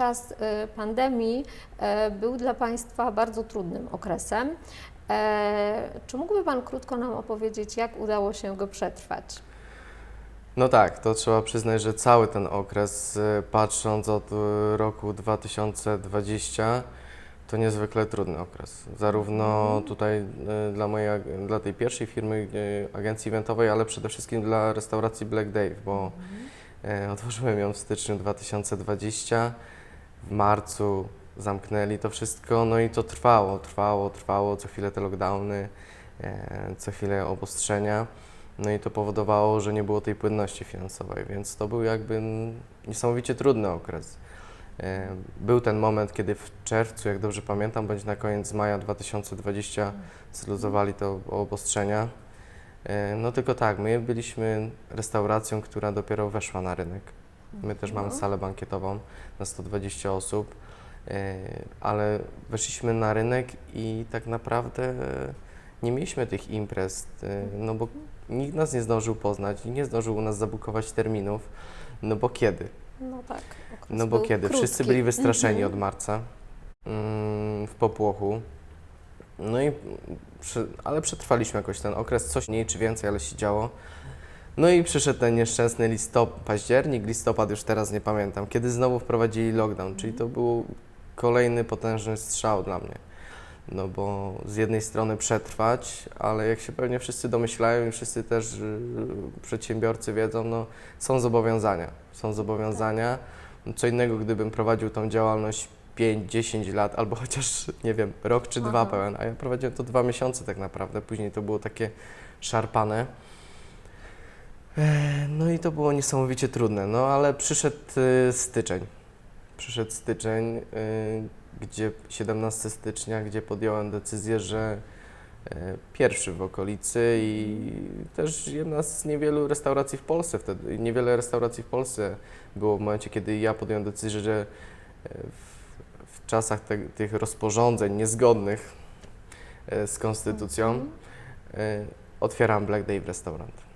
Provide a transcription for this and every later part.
czas e, pandemii e, był dla Państwa bardzo trudnym okresem. E, Czy mógłby Pan krótko nam opowiedzieć, jak udało się go przetrwać? No tak, to trzeba przyznać, że cały ten okres, y, patrząc od y, roku 2020, to niezwykle trudny okres. Zarówno tutaj y, dla, mojej, dla tej pierwszej firmy, y, agencji eventowej, ale przede wszystkim dla restauracji Black Dave, bo y, otworzyłem ją w styczniu 2020, w marcu zamknęli to wszystko, no i to trwało, trwało, trwało, co chwilę te lockdowny, e, co chwilę obostrzenia. No i to powodowało, że nie było tej płynności finansowej, więc to był jakby niesamowicie trudny okres. E, Był ten moment, kiedy w czerwcu, jak dobrze pamiętam, bądź na koniec maja 2020 zluzowali te ob- obostrzenia. E, No tylko tak, my byliśmy restauracją, która dopiero weszła na rynek. My też mamy salę bankietową na 120 osób, e, ale weszliśmy na rynek i tak naprawdę nie mieliśmy tych imprez, e, no bo nikt nas nie zdążył poznać, nikt nie zdążył u nas zabukować terminów, no bo kiedy? No tak. No bo kiedy? Wszyscy krótki. byli wystraszeni Mhm. od marca mm, w popłochu. No i ale przetrwaliśmy jakoś ten okres, coś mniej czy więcej, ale się działo. No i przyszedł ten nieszczęsny listopad, październik, listopad już teraz nie pamiętam, kiedy znowu wprowadzili lockdown, czyli to był kolejny potężny strzał dla mnie. No bo z jednej strony przetrwać, ale jak się pewnie wszyscy domyślają i wszyscy też y, przedsiębiorcy wiedzą, no są zobowiązania. Są zobowiązania. Co innego, gdybym prowadził tą działalność 5-10 lat, albo chociaż, nie wiem, rok czy dwa Aha. pełen, a ja prowadziłem to dwa miesiące tak naprawdę. Później to było takie szarpane. E, No i to było niesamowicie trudne, no ale przyszedł y, styczeń. Przyszedł styczeń, y, gdzie 17 stycznia, gdzie podjąłem decyzję, że e, pierwszy w okolicy i też jedna z niewielu restauracji w Polsce wtedy. Niewiele restauracji w Polsce było w momencie, kiedy ja podjąłem decyzję, że e, w, w czasach te, tych rozporządzeń niezgodnych e, z konstytucją Mhm. e, otwieram Black Dave Restaurant.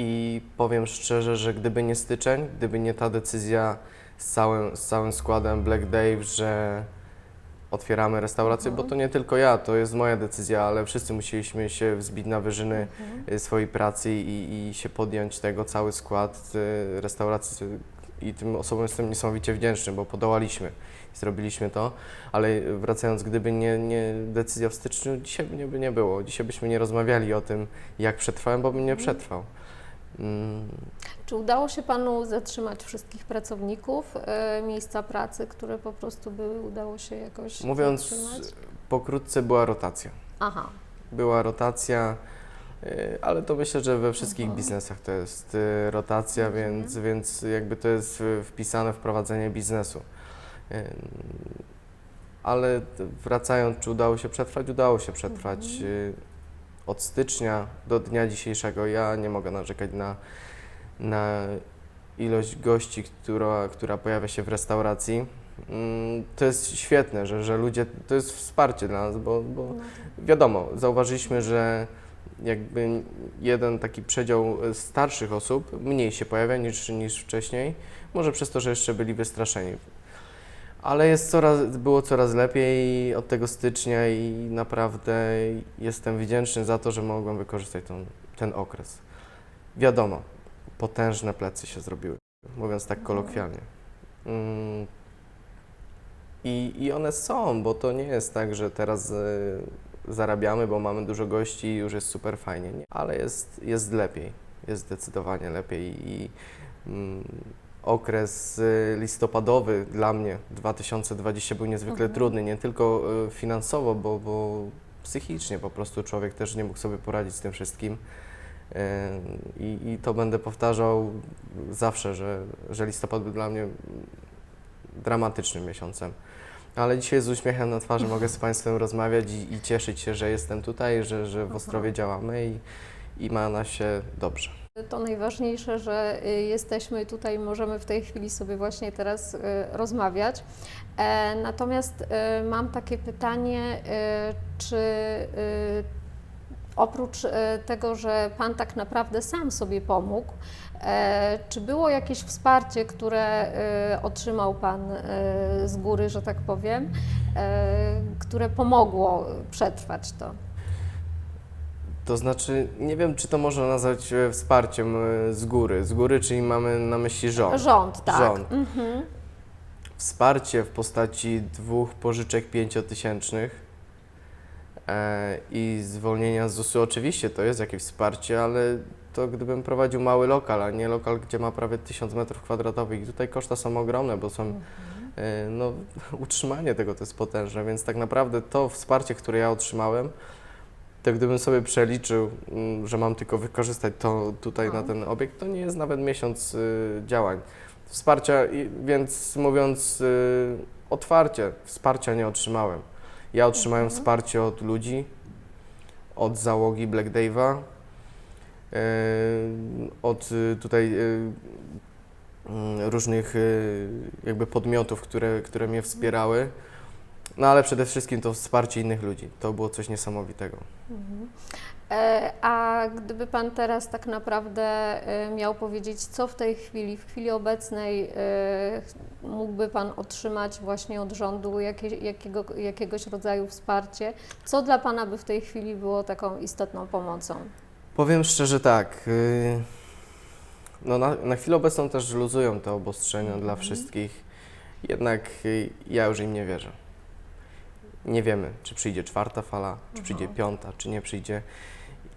I powiem szczerze, że gdyby nie styczeń, gdyby nie ta decyzja z całym, z całym składem Black Dave, że otwieramy restaurację, bo to nie tylko ja, to jest moja decyzja, ale wszyscy musieliśmy się wzbić na wyżyny Mhm. y, swojej pracy i, i się podjąć tego, cały skład y, restauracji i tym osobom jestem niesamowicie wdzięczny, bo podołaliśmy i zrobiliśmy to, ale wracając, gdyby nie, nie decyzja w styczniu, dzisiaj by nie, by nie było, dzisiaj byśmy nie rozmawiali o tym, jak przetrwałem, bo bym nie przetrwał. Czy udało się Panu zatrzymać wszystkich pracowników e, miejsca pracy, które po prostu były, udało się jakoś Mówiąc zatrzymać? pokrótce, była rotacja. Aha, była rotacja, y, ale to myślę, że we wszystkich Mhm. biznesach to jest y, rotacja, Rozumiem. więc, więc jakby to jest y, wpisane w prowadzenie biznesu. Y, Ale t- wracając, czy udało się przetrwać? Udało się przetrwać. Mhm. Y, Od stycznia do dnia dzisiejszego ja nie mogę narzekać na, na ilość gości, która, która pojawia się w restauracji. Mm, To jest świetne, że, że ludzie, to jest wsparcie dla nas, bo, bo no, wiadomo, zauważyliśmy, że jakby jeden taki przedział starszych osób mniej się pojawia niż, niż wcześniej, może przez to, że jeszcze byli wystraszeni. Ale jest coraz, było coraz lepiej od tego stycznia i naprawdę jestem wdzięczny za to, że mogłem wykorzystać tą, ten okres. Wiadomo, potężne plecy się zrobiły, mówiąc tak Mhm. kolokwialnie. Mm. I, I one są, bo to nie jest tak, że teraz e, zarabiamy, bo mamy dużo gości i już jest super fajnie. Nie. Ale jest, jest lepiej, jest zdecydowanie lepiej i mm, okres e, listopadowy dla mnie 2020 był niezwykle Mhm. trudny, nie tylko e, finansowo, bo, bo psychicznie po prostu człowiek też nie mógł sobie poradzić z tym wszystkim. E, I, I to będę powtarzał zawsze, że, że listopad był dla mnie dramatycznym miesiącem. Ale dzisiaj z uśmiechem na twarzy mogę z Państwem rozmawiać i, i cieszyć się, że jestem tutaj, że, że w Ostrowie działamy i, i ma na się dobrze. To najważniejsze, że y, jesteśmy tutaj możemy w tej chwili sobie właśnie teraz y, rozmawiać. E, Natomiast y, mam takie pytanie, czy oprócz tego, że Pan tak naprawdę sam sobie pomógł, e, czy było jakieś wsparcie, które otrzymał Pan z góry, że tak powiem, e, które pomogło przetrwać to? To znaczy, nie wiem, czy to można nazwać e, wsparciem e, z góry. Z góry, czyli mamy na myśli rząd. Rząd, tak. Rząd. Mhm. Wsparcie w postaci dwóch pożyczek pięciotysięcznych e, i zwolnienia z ZUS-u. Oczywiście to jest jakieś wsparcie, ale to gdybym prowadził mały lokal, a nie lokal, gdzie ma prawie 1000 metrów kwadratowych. I tutaj koszta są ogromne, bo są e, no, utrzymanie tego to jest potężne, więc tak naprawdę to wsparcie, które ja otrzymałem, to gdybym sobie przeliczył, mm, że mam tylko wykorzystać to tutaj No. na ten obiekt, to nie jest nawet miesiąc y, działań. Wsparcia, więc mówiąc y, otwarcie, wsparcia nie otrzymałem. Ja otrzymałem Mhm. wsparcie od ludzi, od załogi Black Dave'a, y, od tutaj mm, różnych jakby podmiotów, które, które mnie wspierały. No ale przede wszystkim to wsparcie innych ludzi. To było coś niesamowitego. Mhm. E, A gdyby Pan teraz tak naprawdę e, miał powiedzieć, co w tej chwili, w chwili obecnej e, mógłby Pan otrzymać właśnie od rządu, jakie, jakiego, jakiegoś rodzaju wsparcie, co dla Pana by w tej chwili było taką istotną pomocą? Powiem szczerze tak. y, No na, na chwilę obecną też luzują te obostrzenia dla wszystkich. Jednak y, ja już im nie wierzę. Nie wiemy, czy przyjdzie czwarta fala, czy przyjdzie piąta, czy nie przyjdzie.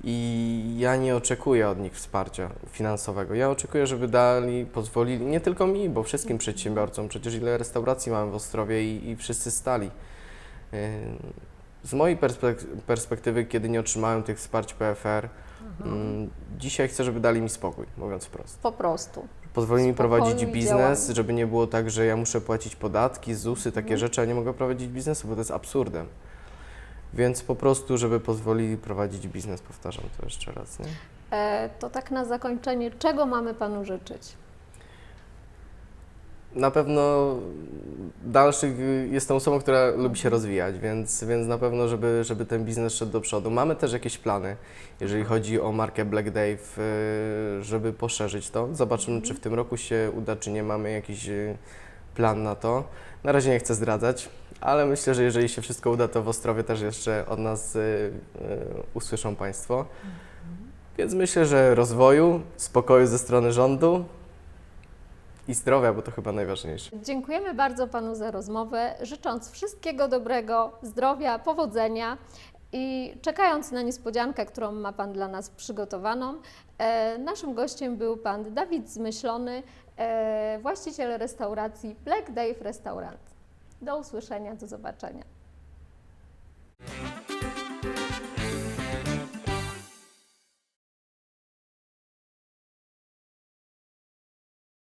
I ja nie oczekuję od nich wsparcia finansowego. Ja oczekuję, żeby dali, pozwolili, nie tylko mi, bo wszystkim przedsiębiorcom. Przecież ile restauracji mamy w Ostrowie i, i wszyscy stali. Z mojej perspek- perspektywy, kiedy nie otrzymałem tych wsparć PFR, Mm, Dzisiaj chcę, żeby dali mi spokój, mówiąc wprost. Po prostu. Pozwolili mi prowadzić biznes, działania. żeby nie było tak, że ja muszę płacić podatki, ZUSy, takie Mhm. rzeczy, a nie mogę prowadzić biznesu, bo to jest absurdem. Więc po prostu, żeby pozwolili prowadzić biznes, powtarzam to jeszcze raz. Nie? E, To tak na zakończenie, czego mamy Panu życzyć? Na pewno dalszych, jestem osobą, która lubi się rozwijać, więc, więc na pewno, żeby, żeby ten biznes szedł do przodu. Mamy też jakieś plany, jeżeli chodzi o markę Black Dave, y, żeby poszerzyć to. Zobaczymy, czy w tym roku się uda, czy nie mamy jakiś y, plan na to. Na razie nie chcę zdradzać, ale myślę, że jeżeli się wszystko uda, to w Ostrowie też jeszcze od nas y, usłyszą Państwo. Więc myślę, że rozwoju, spokoju ze strony rządu i zdrowia, bo to chyba najważniejsze. Dziękujemy bardzo Panu za rozmowę, życząc wszystkiego dobrego, zdrowia, powodzenia i czekając na niespodziankę, którą ma Pan dla nas przygotowaną. E, naszym gościem był Pan Dawid Zmyślony, e, właściciel restauracji Black Dave Restaurant. Do usłyszenia, do zobaczenia.